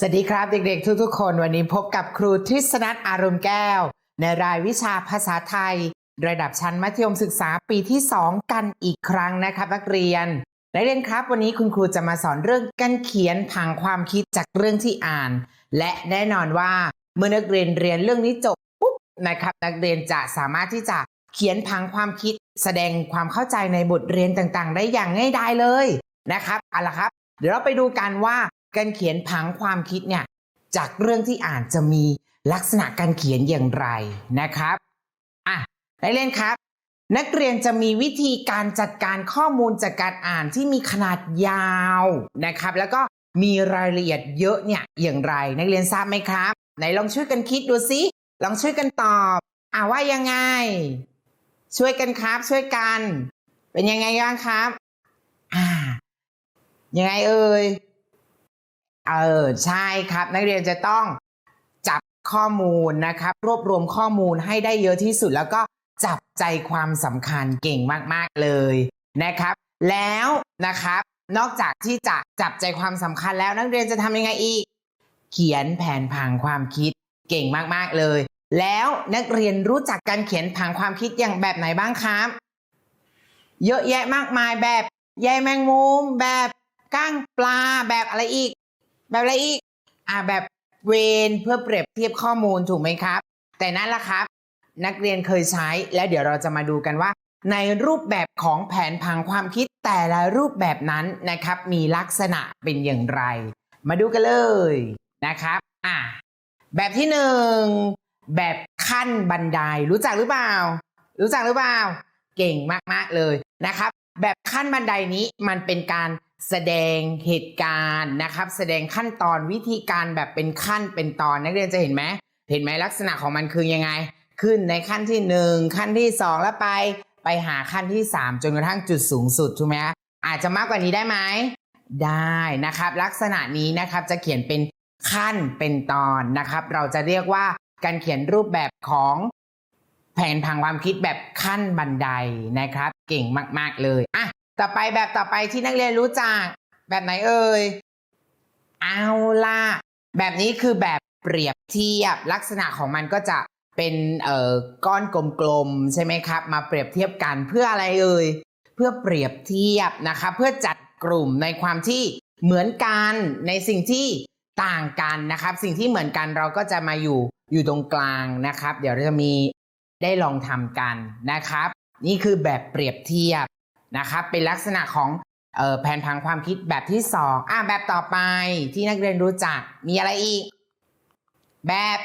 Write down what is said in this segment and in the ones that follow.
สวัสดีครับเด็กๆทุกๆ คนวันนี้พบกับครูทฤษณัทอารมณ์แก้ว ในรายวิชาภาษาไทย ระดับชั้นมัธยมศึกษาปีที่ 2 กันอีกครั้งนะครับนักเรียนนักเรียนครับวันนี้คุณครูจะมาสอนเรื่องการเขียนผังความคิดจากเรื่องที่อ่าน และแน่นอนว่าเมื่อนักเรียนเรียนเรื่องนี้จบปุ๊บนะครับนักเรียนจะสามารถที่จะเขียนผังความคิด แสดงความเข้าใจในบทเรียนต่างๆ ได้อย่างง่ายดายเลยนะครับเอาละครับ เดี๋ยวเราไปดูกันว่า การเขียนผังความคิดเนี่ยจากเรื่องที่อ่านจะมีลักษณะการเขียนอย่างไรนะครับอะได้เล่นครับ นักเรียนจะมีวิธีการจัดการข้อมูลจากการอ่านที่มีขนาดยาวนะครับ แล้วก็มีรายละเอียดเยอะเนี่ยอย่างไร นักเรียนทราบไหมครับไหนลองช่วยกันคิดดูสิลองช่วยกันตอบอ่าว่ายังไง ช่วยกันครับ ช่วยกัน เป็นยังไงบ้างครับ อ่ายังไงเอ่ย เออใช่ครับ นักเรียนจะต้องจับข้อมูลนะครับ รวบรวมข้อมูลให้ได้เยอะที่สุดแล้วก็จับใจความสำคัญเก่งมาก ๆ เลยนะครับ แล้วนะครับ นอกจากที่จะจับใจความสำคัญแล้วนักเรียนจะทำยังไงอีก เขียนแผนผังความคิดเก่งมาก ๆ เลย แล้วนักเรียนรู้จักการเขียนผังความคิดอย่างแบบไหนบ้างครับ เยอะแยะมากมายแบบใยแมงมุมแบบก้างปลาแบบอะไรอีก แบบอะไรอีก อ่าแบบเวนเพื่อเปรียบเทียบข้อมูลถูกไหมครับ แต่นั่นละครับ นักเรียนเคยใช้แล้วเดี๋ยวเราจะมาดูกันว่า ในรูปแบบของแผนผังความคิดแต่ละรูปแบบนั้นนะครับ มีลักษณะเป็นอย่างไร มาดูกันเลยนะครับอะแบบที่หนึ่งแบบขั้นบันไดรู้จักหรือเปล่า รู้จักหรือเปล่า เก่งมากๆเลยนะครับ แบบขั้นบันไดนี้มันเป็นการ แสดงเหตุการณ์นะครับ แสดงขั้นตอนวิธีการแบบเป็นขั้นเป็นตอนนักเรียนจะเห็นไหมเห็นไหมลักษณะของมันคือยังไง ขึ้นในขั้นที่หนึ่งขั้นที่สองแล้วไป ไปหาขั้นที่สามจนกระทั่งจุดสูงสุดถูกไหมอาจจะมากกว่านี้ได้ไหมได้นะครับ ลักษณะนี้นะครับจะเขียนเป็นขั้นเป็นตอนนะครับ เราจะเรียกว่าการเขียนรูปแบบของแผนผังความคิดแบบขั้นบันไดนะครับ เก่งมาก ๆเลยอะ ต่อไปแบบต่อไปที่นักเรียนรู้จัก แบบไหนเอ่ย เอาล่ะ แบบนี้คือแบบเปรียบเทียบลักษณะของมันก็จะเป็นเอ่อก้อนกลมๆใช่ไหมครับ มาเปรียบเทียบกันเพื่ออะไรเอ่ย เพื่อเปรียบเทียบนะคะเพื่อจัดกลุ่มในความที่เหมือนกันในสิ่งที่ต่างกันนะครับ สิ่งที่เหมือนกันเราก็จะมาอยู่อยู่ตรงกลางนะครับ เดี๋ยวเราจะมีได้ลองทำกันนะครับ นี่คือแบบเปรียบเทียบ นะครับเป็นลักษณะของอ่อแผนผังความคิดแบบที่สองอะแบบต่อไปที่นักเรียนรู้จักมีอะไรอีก แบบ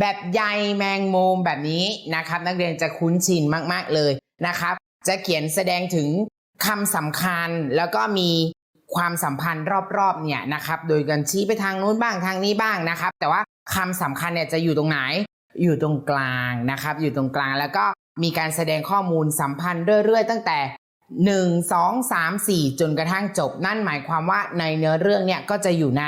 แบบใยแมงมุมแบบนี้นะครับ นักเรียนจะคุ้นชินมากๆเลยนะครับ จะเขียนแสดงถึงคำสำคัญแล้วก็มีความสัมพันธ์รอบๆเนี่ยนะครับ โดยการชี้ไปทางนู้นบ้างทางนี้บ้างนะครับ แต่ว่าคำสำคัญเนี่ยจะอยู่ตรงไหนอยู่ตรงกลางนะครับ อยู่ตรงกลางแล้วก็มีการแสดงข้อมูลสัมพันธ์เรื่อยๆ ตั้งแต่ 1 2 3 4 จนกระทั่งจบ นั่นหมายความว่าในเนื้อเรื่องเนี่ยก็จะอยู่ใน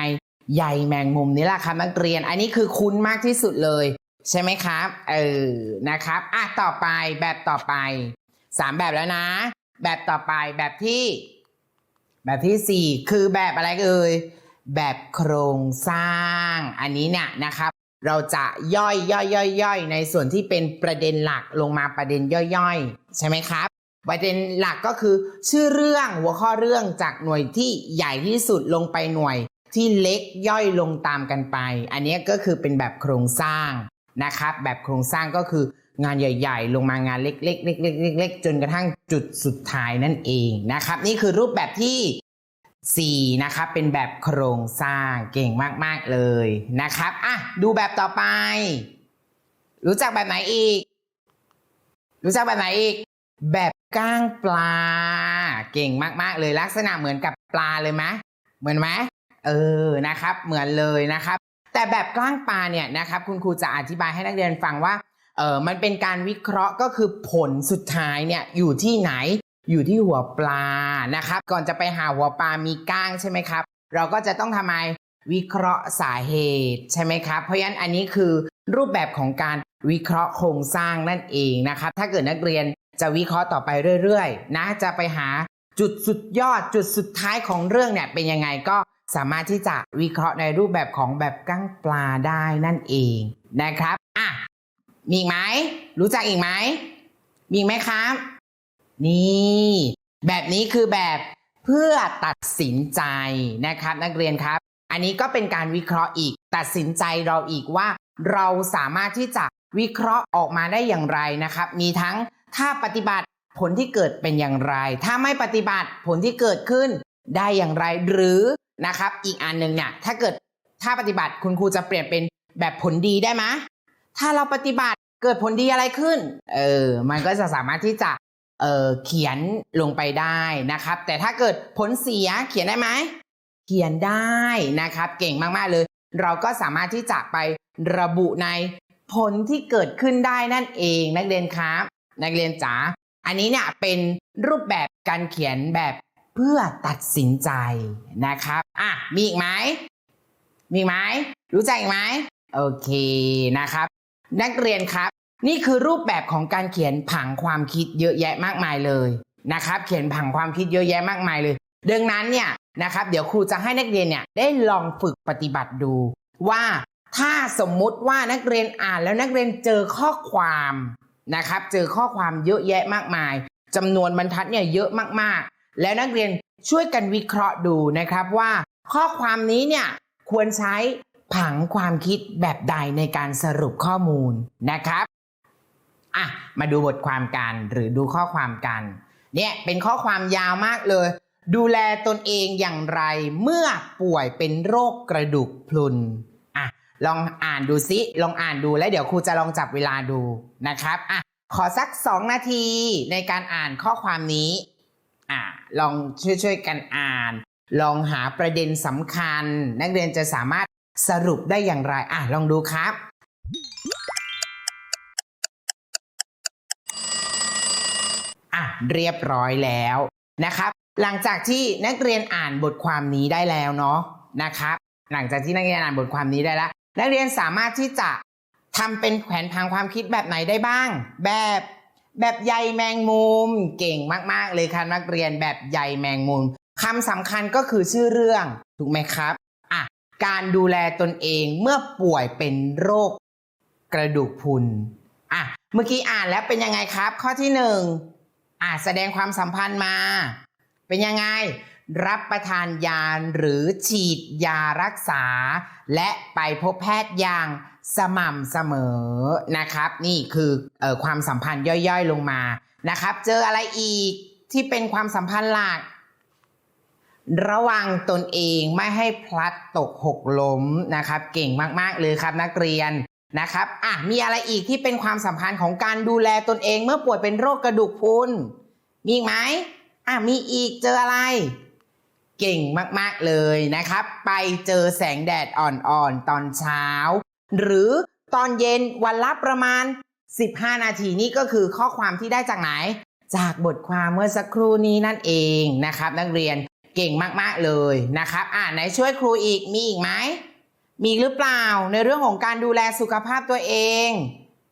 ใยแมงมุมนี่แหละครับนักเรียน อันนี้คือคุ้นมากที่สุดเลย ใช่ไหมครับเออนะครับอะต่อไปแบบต่อไปสามแบบแล้วนะ แบบต่อไปแบบที่ แบบที่สี่คือแบบอะไรเอ่ยแบบโครงสร้าง อันนี้เนี่ยนะครับ เราจะย่อยย่อยย่อยย่อยในส่วนที่เป็นประเด็นหลักลงมาประเด็นย่อยๆ ใช่ไหมครับ ประเด็นหลักก็คือชื่อเรื่องหัวข้อเรื่องจากหน่วยที่ใหญ่ที่สุดลงไปหน่วย ที่เล็กย่อยลงตามกันไป อันนี้ก็คือเป็นแบบโครงสร้างนะครับ แบบโครงสร้างก็คืองานใหญ่ ๆ ลงมางานเล็กๆเล็กๆๆจนกระทั่งจุดสุดท้ายนั่นเองนะครับ นี่คือรูปแบบที่ 4 นะครับ เป็นแบบโครงสร้างเก่งมากๆเลยนะครับอะดูแบบต่อไป รู้จักแบบไหนอีก รู้จักแบบไหนอีก แบบ ก้างปลา เก่งมากๆเลยลักษณะเหมือนกับปลาเลยไหมเหมือนไหมเออนะครับ เหมือนเลยนะครับ แต่แบบก้างปลาเนี่ยนะครับ คุณครูจะอธิบายให้นักเรียนฟังว่าเออมันเป็นการวิเคราะห์ก็คือผลสุดท้ายเนี่ยอยู่ที่ไหนอยู่ที่หัวปลานะครับ ก่อนจะไปหาหัวปลามีก้างใช่ไหมครับ เราก็จะต้องทำไมวิเคราะห์สาเหตุใช่ไหมครับ เพราะฉะนั้นอันนี้คือรูปแบบของการวิเคราะห์โครงสร้างนั่นเองนะครับ ถ้าเกิดนักเรียน จะวิเคราะห์ต่อไปเรื่อยๆ นะ จะไปหาจุดสุดยอดจุดสุดท้ายของเรื่องเนี่ยเป็นยังไงก็สามารถที่จะวิเคราะห์ในรูปแบบของแบบกั้งปลาได้นั่นเองนะครับอะมีอีกไหมรู้จักอีกไหมมีอีกไหมครับ นี่ แบบนี้คือแบบเพื่อตัดสินใจนะครับ นักเรียนครับ อันนี้ก็เป็นการวิเคราะห์อีก ตัดสินใจเราอีกว่า เราสามารถที่จะวิเคราะห์ออกมาได้อย่างไรนะครับ มีทั้ง ถ้าปฏิบัติผลที่เกิดเป็นอย่างไร ถ้าไม่ปฏิบัติผลที่เกิดขึ้นได้อย่างไรหรือนะครับ อีกอันหนึ่งเนี่ยถ้าเกิดถ้าปฏิบัติคุณครูจะเปลี่ยนเป็นแบบผลดีได้ไหมถ้าเราปฏิบัติเกิดผลดีอะไรขึ้น เออ มันก็จะสามารถที่จะเอ่อเขียนลงไปได้นะครับ แต่ถ้าเกิดผลเสียเขียนได้ไหมเขียนได้นะครับ เก่งมากๆเลย เราก็สามารถที่จะไประบุในผลที่เกิดขึ้นได้นั่นเองนักเรียนครับ นักเรียนจ๋าอันนี้เนี่ยเป็นรูปแบบการเขียนแบบเพื่อตัดสินใจนะครับอะมีอีกไหมมีไหมรู้จักอีกไหมโอเคนะครับ นักเรียนครับ นี่คือรูปแบบของการเขียนผังความคิดเยอะแยะมากมายเลยนะครับ เขียนผังความคิดเยอะแยะมากมายเลย ดังนั้นเนี่ยนะครับเดี๋ยวครูจะให้นักเรียนเนี่ยได้ลองฝึกปฏิบัติดู ว่าถ้าสมมุติว่านักเรียนอ่านแล้วนักเรียนเจอข้อความ นะครับ เจอข้อความเยอะแยะมากมายจำนวนบรรทัดเนี่ยเยอะมากๆ แล้วนักเรียนช่วยกันวิเคราะห์ดูนะครับว่า ข้อความนี้เนี่ยควรใช้ผังความคิดแบบใดในการสรุปข้อมูลนะครับอะมาดูบทความกันหรือดูข้อความกัน เนี่ยเป็นข้อความยาวมากเลย ดูแลตนเองอย่างไรเมื่อป่วยเป็นโรคกระดูกพรุน ลองอ่านดูซิลองอ่านดูแล้วเดี๋ยวครูจะลองจับเวลาดูนะครับอะขอสักสองนาทีในการอ่านข้อความนี้อะลองช่วยๆกันอ่าน ลองหาประเด็นสำคัญ นักเรียนจะสามารถสรุปได้อย่างไรอะลองดูครับอะเรียบร้อยแล้วนะครับ หลังจากที่นักเรียนอ่านบทความนี้ได้แล้วเนาะนะครับ หลังจากที่นักเรียนอ่านบทความนี้ได้แล้ว นักเรียนสามารถที่จะทำเป็นแผนพังความคิดแบบไหนได้บ้าง แบบแบบใยแมงมุมเก่งมากๆ เลยค่ะนักเรียนแบบใยแมงมุมคำสำคัญก็คือชื่อเรื่องถูกไหมครับอะการดูแลตนเองเมื่อป่วยเป็นโรคกระดูกพุนอะเมื่อกี้อ่านแล้วเป็นยังไงครับ ข้อที่หนึ่งอะแสดงความสัมพันธ์มา เป็นยังไง รับประทานยาหรือฉีดยารักษา และไปพบแพทย์อย่างสม่ำเสมอนะครับ นี่คือออความสัมพันธ์ย่อยๆลงมานะครับ เจออะไรอีกที่เป็นความสัมพันธ์หลัก ระวังตนเองไม่ให้พลัดตกหกล้มนะครับ เก่งมากๆเลยครับนักเรียนนะครับอะมีอะไรอีกที่เป็นความสัมพันธ์ของการดูแลตนเองเมื่อป่วยเป็นโรคกระดูกพรุนมีอีกไหมอะมีอีกเจออะไร เก่งมากๆเลยนะครับ ไปเจอแสงแดดอ่อนๆ ตอนเช้า หรือตอนเย็นวันละประมาณ 15 นาทีนี่ก็คือข้อความที่ได้จากไหน จากบทความเมื่อสักครู่นี้นั่นเองนะครับ นักเรียนเก่งมากๆเลยนะครับ อ่าไหนช่วยครูอีกมีอีกไหมมีหรือเปล่าในเรื่องของการดูแลสุขภาพตัวเอง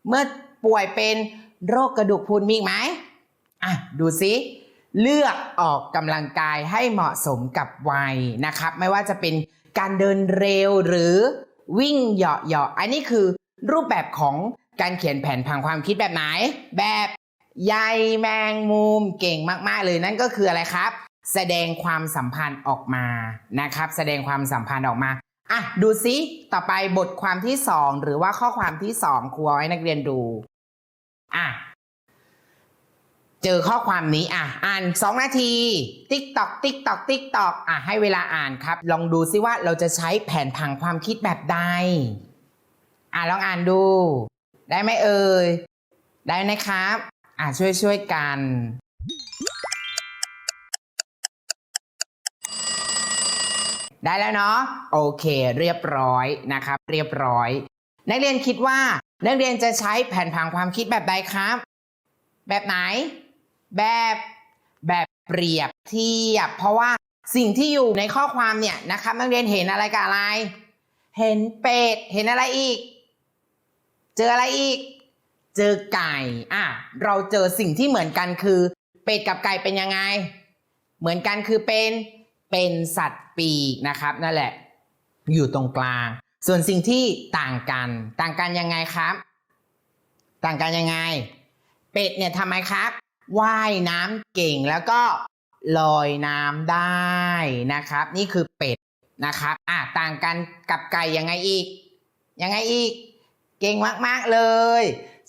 เมื่อป่วยเป็นโรคกระดูกพรุนมีอีกไหมอะดูซิ เลือกออกกำลังกายให้เหมาะสมกับวัยนะครับ ไม่ว่าจะเป็นการเดินเร็วหรือวิ่งเหาะๆอันนี้คือรูปแบบของการเขียนแผนผังความคิดแบบไหน แบบใยแมงมุมเก่งมากๆเลยนั่นก็คืออะไรครับ แสดงความสัมพันธ์ออกมานะครับ แสดงความสัมพันธ์ออกมาอะดูซิต่อไปบทความที่สองหรือว่าข้อความที่สองครูเอาให้นักเรียนดูอะ เจอข้อความนี้อะอ่านสองนาที ติ๊กตอกติ๊กตอกติ๊กตอกอะให้เวลาอ่านครับ ลองดูซิว่าเราจะใช้แผนผังความคิดแบบใดอะลองอ่านดู ได้ไหมเอ่ยได้นะครับอะช่วยช่วยกันได้แล้วเนาะโอเค เรียบร้อยนะครับ เรียบร้อย นักเรียนคิดว่า นักเรียนจะใช้แผนผังความคิดแบบใดครับ แบบไหน แบบแบบเปรียบเทียบ เพราะว่าสิ่งที่อยู่ในข้อความเนี่ยนะครับนักเรียนเห็นอะไรกับอะไร เห็นเป็ดเห็นอะไรอีก เจออะไรอีก เจอไก่อะเราเจอสิ่งที่เหมือนกันคือ เป็ดกับไก่เป็นยังไง เหมือนกันคือเป็นเป็นสัตว์ปีกนะครับนั่นแหละ อยู่ตรงกลาง ส่วนสิ่งที่ต่างกัน ต่างกันยังไงครับ ต่างกันยังไง เป็ดเนี่ยทำไมครับ ว่ายน้ำเก่งแล้วก็ลอยน้ำได้นะครับ นี่คือเป็ดนะครับอะต่างกันกับไก่ยังไงอีก ยังไงอีก เก่งมากๆเลย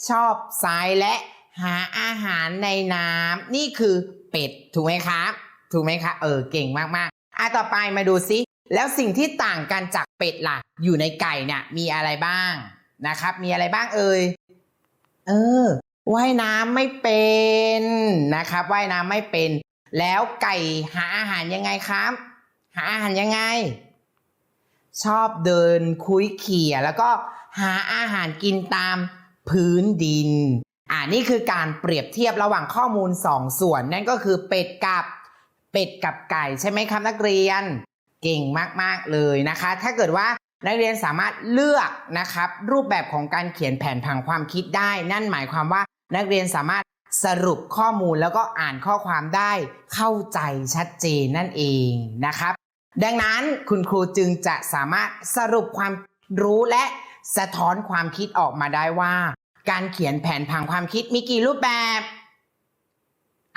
ชอบทรายและหาอาหารในน้ำนี่คือเป็ดถูกไหมครับ ถูกไหมคะเออเก่งมากๆอะต่อไปมาดูซิแล้วสิ่งที่ต่างกันจากเป็ดล่ะ อยู่ในไก่เนี่ยมีอะไรบ้างนะครับ มีอะไรบ้างเอ่ยเออ ว่ายน้ำไม่เป็นนะครับว่ายน้ำไม่เป็น แล้วไก่หาอาหารยังไงครับ หาอาหารยังไง ชอบเดินคุยเขี่ยแล้วก็หาอาหารกินตามพื้นดิน อ่านี่คือการเปรียบเทียบระหว่างข้อมูลสองส่วน นั่นก็คือเป็ดกับเป็ดกับไก่ใช่ไหมครับนักเรียน เก่งมากๆเลยนะคะ ถ้าเกิดว่า นักเรียนสามารถเลือกนะครับรูปแบบของการเขียนแผนผังความคิดได้ นั่นหมายความว่านักเรียนสามารถสรุปข้อมูลแล้วก็อ่านข้อความได้เข้าใจชัดเจนนั่นเองนะครับ ดังนั้นคุณครูจึงจะสามารถสรุปความรู้และสะท้อนความคิดออกมาได้ว่า การเขียนแผนผังความคิดมีกี่รูปแบบ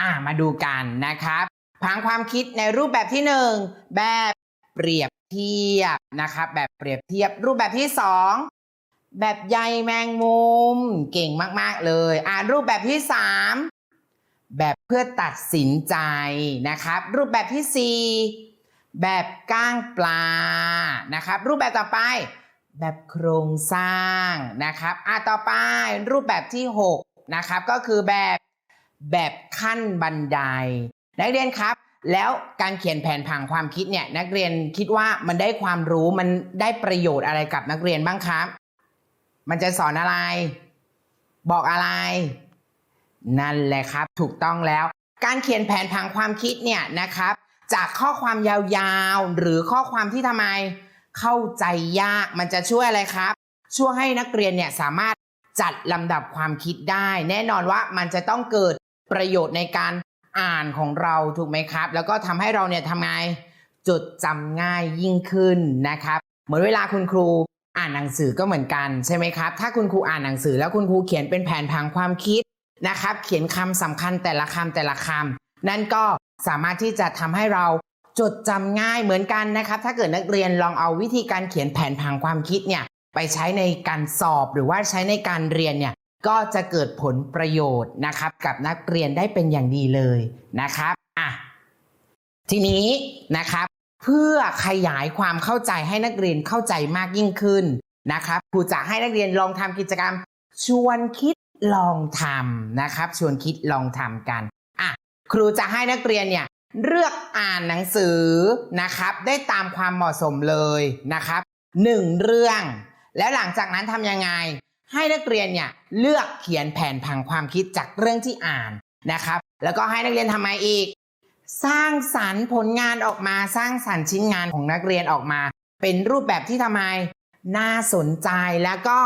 อ่ามาดูกันนะครับผังความคิดในรูปแบบที่หนึ่งแบบเปรียบ เทียบนะครับแบบเปรียบเทียบรูปแบบที่สองแบบใยแมงมุมเก่งมาก ๆ เลยอ่ารูปแบบที่สามแบบเพื่อตัดสินใจนะครับ รูปแบบที่สี่แบบก้างปลานะครับ รูปแบบต่อไป แบบโครงสร้างนะครับอะต่อไปรูปแบบที่ 6 นะครับก็คือแบบแบบขั้นบันได นักเรียนครับ แล้วการเขียนแผนผังความคิดเนี่ยนักเรียนคิดว่ามันได้ความรู้มันได้ประโยชน์อะไรกับนักเรียนบ้างครับ มันจะสอนอะไร บอกอะไร นั่นแหละครับถูกต้องแล้ว การเขียนแผนผังความคิดเนี่ยนะครับ จากข้อความยาวๆ หรือข้อความที่ทำไม เข้าใจยากมันจะช่วยอะไรครับ ช่วยให้นักเรียนเนี่ยสามารถจัดลำดับความคิดได้ แน่นอนว่ามันจะต้องเกิดประโยชน์ในการ อ่านของเราถูกไหมครับ แล้วก็ทำให้เราเนี่ยทำไงจดจำง่ายยิ่งขึ้นนะครับ เหมือนเวลาคุณครูอ่านหนังสือก็เหมือนกันใช่ไหมครับ ถ้าคุณครูอ่านหนังสือแล้วคุณครูเขียนเป็นแผนผังความคิดนะครับ เขียนคำสำคัญแต่ละคำแต่ละคำนั่นก็สามารถที่จะทำให้เราจดจำง่ายเหมือนกันนะครับ ถ้าเกิดนักเรียนลองเอาวิธีการเขียนแผนผังความคิดเนี่ยไปใช้ในการสอบหรือว่าใช้ในการเรียนเนี่ย ก็จะเกิดผลประโยชน์นะครับ กับนักเรียนได้เป็นอย่างดีเลยนะครับอะทีนี้นะครับเพื่อขยายความเข้าใจให้นักเรียนเข้าใจมากยิ่งขึ้นนะครับครูจะให้นักเรียนลองทำกิจกรรม ชวนคิดลองทำนะครับ ชวนคิดลองทำกันอะครูจะให้นักเรียนเนี่ยเลือกอ่านหนังสือนะครับ ได้ตามความเหมาะสมเลยนะครับหนึ่งเรื่อง แล้วหลังจากนั้นทำยังไง ให้นักเรียนเนี่ยเลือกเขียนแผนผังความคิดจากเรื่องที่อ่านนะครับ แล้วก็ให้นักเรียนทำไมอีก สร้างสรรค์ผลงานออกมาสร้างสรรค์ชิ้นงานของนักเรียนออกมา เป็นรูปแบบที่ทำไมน่าสนใจแล้วก็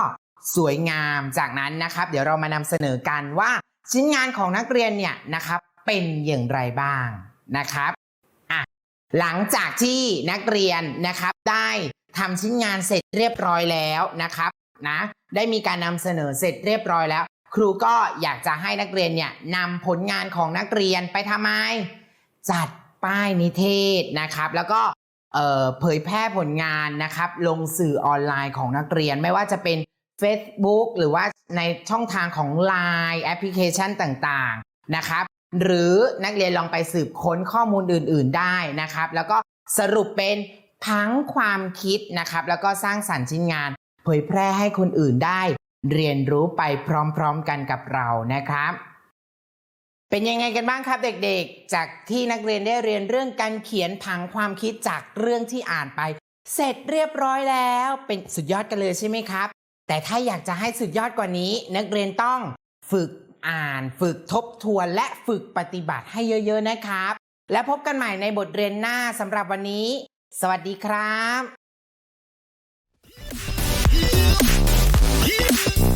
สวยงามจากนั้นนะครับ เดี๋ยวเรามานำเสนอกันว่าชิ้นงานของนักเรียนเนี่ยนะครับเป็นอย่างไรบ้างนะครับอะหลังจากที่นักเรียนนะครับได้ทำชิ้นงานเสร็จเรียบร้อยแล้วนะครับ นะได้มีการนำเสนอเสร็จเรียบร้อยแล้ว ครูก็อยากจะให้นักเรียนเนี่ยนำผลงานของนักเรียนไปทำไม จัดป้ายนิเทศนะครับ แล้วก็เเผยแพร่ผลงานนะครับ ลงสื่อออนไลน์ของนักเรียนไม่ว่าจะเป็น Facebook หรือว่าในช่องทางของ Line แอปพลิเคชันต่างๆนะครับ หรือนักเรียนลองไปสืบค้นข้อมูลอื่น ๆได้นะครับ แล้วก็สรุปเป็นพังความคิดนะครับ แล้วก็สร้างสรรค์ชิ้นงาน เผยแพร่ให้คนอื่นได้ เรียนรู้ไปพร้อมๆกันกับเรานะครับ เป็นยังไงกันบ้างครับเด็กๆ จากที่นักเรียนได้เรียนเรื่องการเขียนผังความคิดจากเรื่องที่อ่านไป เสร็จเรียบร้อยแล้ว เป็นสุดยอดกันเลยใช่ไหมครับ แต่ถ้าอยากจะให้สุดยอดกว่านี้ นักเรียนต้องฝึกอ่าน ฝึกทบทวนและฝึกปฏิบัติให้เยอะๆนะครับ และพบกันใหม่ในบทเรียนหน้าสำหรับวันนี้ สวัสดีครับ Thank you.